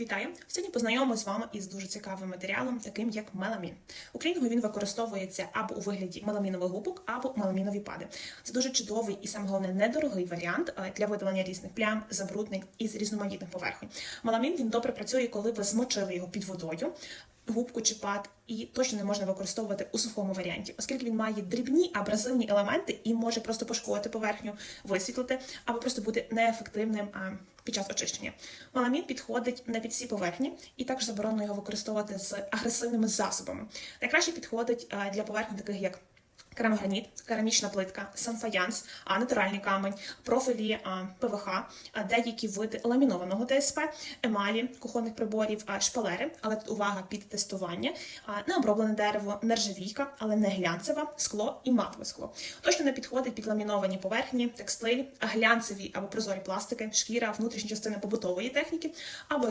Вітаю! Сьогодні познайомимося з вами із дуже цікавим матеріалом, таким як меламін. У клінінгу він використовується або у вигляді меламінових губок, або меламінові пади. Це дуже чудовий і саме головне недорогий варіант е, для видалення різних плям, забруднень із різноманітних поверхень. Меламін він добре працює, коли ви змочили його під водою. Губку чи пад і точно не можна використовувати у сухому варіанті, оскільки він має дрібні абразивні елементи і може просто пошкодити поверхню, висвітлити або просто бути неефективним під час очищення. Маламін підходить не під всі поверхні, і також заборонено його використовувати з агресивними засобами. Найкраще підходить для поверхні, таких як Керамограніт, керамічна плитка, санфаянс, а, натуральний камень, профілі ПВХ, а, деякі види ламінованого ДСП, емалі, кухонних приборів, шпалери, але тут увага під тестування, необроблене дерево, нержавійка, але не глянцеве, скло і матове скло. Точно не підходить під ламіновані поверхні, текстиль, глянцеві або прозорі пластики, шкіра, внутрішні частини побутової техніки або